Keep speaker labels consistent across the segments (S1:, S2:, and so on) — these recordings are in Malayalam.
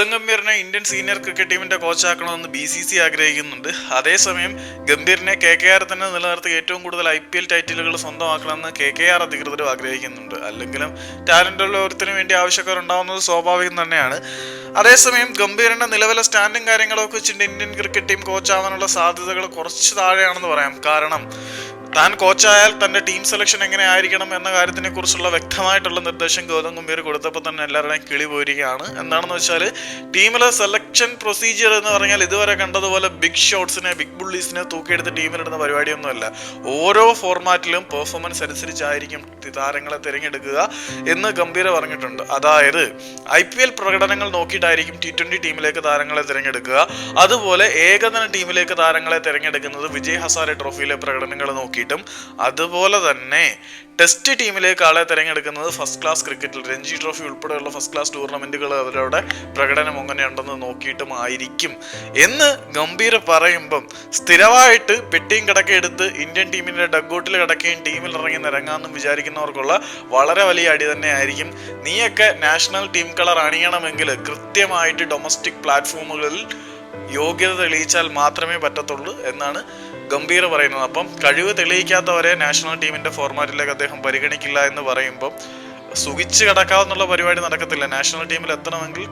S1: ഗൗതം ഗംഭീറിനെ ഇന്ത്യൻ സീനിയർ ക്രിക്കറ്റ് ടീമിന്റെ കോച്ചാക്കണമെന്ന് ബി സി സി ആഗ്രഹിക്കുന്നുണ്ട്. അതേസമയം ഗംഭീറിനെ കെ കെ ആർ തന്നെ നിലനിർത്തി ഏറ്റവും കൂടുതൽ ഐ പി എൽ ടൈറ്റിലുകൾ സ്വന്തമാക്കണമെന്ന് കെ കെ ആർ അധികൃതരും ആഗ്രഹിക്കുന്നുണ്ട്. അല്ലെങ്കിലും ടാലന്റുള്ള ഒരുത്തിനു വേണ്ടി ആവശ്യക്കാർ ഉണ്ടാവുന്നത് സ്വാഭാവികം തന്നെയാണ്. അതേസമയം ഗംഭീറിന്റെ നിലവിലെ സ്റ്റാൻഡും കാര്യങ്ങളൊക്കെ വെച്ചിട്ട് ഇന്ത്യൻ ക്രിക്കറ്റ് ടീം കോച്ചാവാനുള്ള സാധ്യതകൾ കുറച്ച് താഴെയാണെന്ന് പറയാം. കാരണം താൻ കോച്ചായാൽ തന്റെ ടീം സെലക്ഷൻ എങ്ങനെ ആയിരിക്കണം എന്ന കാര്യത്തിനെ കുറിച്ചുള്ള വ്യക്തമായിട്ടുള്ള നിർദ്ദേശം ഗൗതം ഗംഭീർ കൊടുത്തപ്പോൾ തന്നെ എല്ലാവരുടെയും കിളി പോയിരിക്കുകയാണ്. എന്താണെന്ന് വെച്ചാൽ ടീമിലെ സെലക്ഷൻ പ്രൊസീജിയർ എന്ന് പറഞ്ഞാൽ ഇതുവരെ കണ്ടതുപോലെ ബിഗ് ഷോട്ട്സിനെ ബിഗ് ബുള്ളീസിനെ തൂക്കിയെടുത്ത് ടീമിലിടുന്ന പരിപാടിയൊന്നുമല്ല. ഓരോ ഫോർമാറ്റിലും പെർഫോമൻസ് അനുസരിച്ചായിരിക്കും താരങ്ങളെ തിരഞ്ഞെടുക്കുക എന്ന് ഗംഭീര പറഞ്ഞിട്ടുണ്ട്. അതായത് ഐ പി എൽ പ്രകടനങ്ങൾ നോക്കിയിട്ടായിരിക്കും ടി ട്വന്റി ടീമിലേക്ക് താരങ്ങളെ തിരഞ്ഞെടുക്കുക. അതുപോലെ ഏകദിന ടീമിലേക്ക് താരങ്ങളെ തിരഞ്ഞെടുക്കുന്നത് വിജയ് ഹസാരെ ട്രോഫിയിലെ പ്രകടനങ്ങൾ നോക്കിയിട്ടും അതുപോലെ തന്നെ ടെസ്റ്റ് ടീമിലേക്ക് ആളെ തിരഞ്ഞെടുക്കുന്നത് ഫസ്റ്റ് ക്ലാസ് ക്രിക്കറ്റിൽ രഞ്ജി ട്രോഫി ഉൾപ്പെടെയുള്ള ഫസ്റ്റ് ക്ലാസ് ടൂർണമെന്റുകൾ അവരുടെ പ്രകടനം എങ്ങനെയുണ്ടെന്ന് നോക്കിയിട്ടും ആയിരിക്കും. എന്ന് ഗംഭീർ പറയുമ്പം സ്ഥിരമായിട്ട് പെട്ടിയും കിടക്കെടുത്ത് ഇന്ത്യൻ ടീമിന്റെ ഡഗ്ഔട്ടിൽ കിടക്കുകയും ടീമിൽ ഇറങ്ങി നിരങ്ങാമെന്നും വിചാരിക്കുന്നവർക്കുള്ള വളരെ വലിയ അടി തന്നെ ആയിരിക്കും. നീയൊക്കെ നാഷണൽ ടീം കളർ അണിയണമെങ്കിൽ കൃത്യമായിട്ട് ഡൊമസ്റ്റിക് പ്ലാറ്റ്ഫോമുകളിൽ യോഗ്യത തെളിയിച്ചാൽ മാത്രമേ പറ്റത്തുള്ളൂ എന്നാണ് ഗംഭീർ പറയുന്നത്. അപ്പം കഴിവ് തെളിയിക്കാത്തവരെ നാഷണൽ ടീമിന്റെ ഫോർമാറ്റിലേക്ക് അദ്ദേഹം പരിഗണിക്കില്ല എന്ന് പറയുമ്പം സുഖിച്ച് കിടക്കാവുന്നുള്ള പരിപാടി നടക്കത്തില്ല. നാഷണൽ ടീമിൽ എത്തണമെങ്കിൽ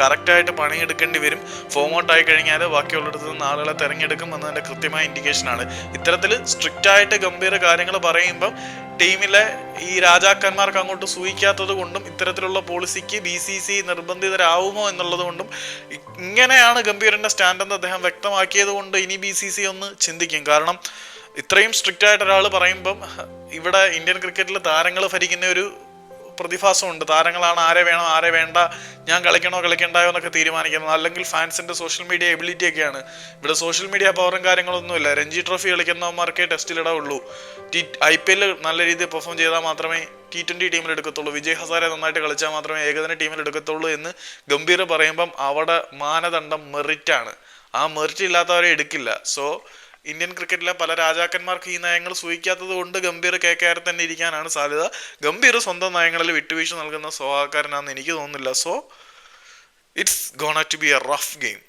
S1: കറക്റ്റായിട്ട് പണിയെടുക്കേണ്ടി വരും. ഫോം ഔട്ട് ആയി കഴിഞ്ഞാൽ ബാക്കിയുള്ളിടത്ത് നിന്ന് ആളുകളെ തിരഞ്ഞെടുക്കും എന്നതിന്റെ കൃത്യമായ ഇൻഡിക്കേഷനാണ് ഇത്തരത്തിൽ സ്ട്രിക്റ്റ് ആയിട്ട് ഗംഭീര കാര്യങ്ങൾ പറയുമ്പം ടീമിലെ ഈ രാജാക്കന്മാർക്ക് അങ്ങോട്ട് സൂഹിക്കാത്തത് കൊണ്ടും ഇത്തരത്തിലുള്ള പോളിസിക്ക് ബി സി സി നിർബന്ധിതരാവുമോ എന്നുള്ളത് കൊണ്ടും ഇങ്ങനെയാണ് ഗംഭീരന്റെ സ്റ്റാൻഡ് എന്ന് അദ്ദേഹം വ്യക്തമാക്കിയത് കൊണ്ട് ഇനി ബി സി സി ഒന്ന് ചിന്തിക്കും. കാരണം ഇത്രയും സ്ട്രിക്റ്റ് ആയിട്ട് ഒരാൾ പറയുമ്പം ഇവിടെ ഇന്ത്യൻ ക്രിക്കറ്റിൽ താരങ്ങൾ ഭരിക്കുന്ന ഒരു പ്രതിഭാസമുണ്ട്. താരങ്ങളാണ് ആരെ വേണം ആരെ വേണ്ട ഞാൻ കളിക്കണോ കളിക്കണ്ടായോ എന്നൊക്കെ തീരുമാനിക്കുന്നത്. അല്ലെങ്കിൽ ഫാൻസിന്റെ സോഷ്യൽ മീഡിയ എബിലിറ്റി ഒക്കെയാണ്. ഇവിടെ സോഷ്യൽ മീഡിയ പവറും കാര്യങ്ങളൊന്നുമില്ല. രഞ്ജി ട്രോഫി കളിക്കുന്നവന്മാർക്കേ ടെസ്റ്റിലിടവുള്ളൂ ടി ഐ പി എല്ലിൽ നല്ല രീതിയിൽ പെർഫോം ചെയ്താൽ മാത്രമേ ടി ട്വന്റി ടീമിൽ എടുക്കത്തുള്ളൂ. വിജയ് ഹസാരെ നന്നായിട്ട് കളിച്ചാൽ മാത്രമേ ഏകദിന ടീമിൽ എടുക്കത്തുള്ളൂ എന്ന് ഗംഭീർ പറയുമ്പം അവിടെ മാനദണ്ഡം മെറിറ്റ് ആണ്. ആ മെറിറ്റ് ഇല്ലാത്തവരെ എടുക്കില്ല. സോ ഇന്ത്യൻ ക്രിക്കറ്റിലെ പല രാജാക്കന്മാർക്ക് ഈ നയങ്ങൾ സൂഹിക്കാത്തത് കൊണ്ട് ഗംഭീർ കെ കെ ആർ തന്നെ ഇരിക്കാനാണ് സാധ്യത. ഗംഭീർ സ്വന്തം നയങ്ങളിൽ വിട്ടുവീഴ്ച നൽകുന്ന സ്വഭാവക്കാരനാണെന്ന് എനിക്ക് തോന്നുന്നില്ല. So it's gonna to be a rough game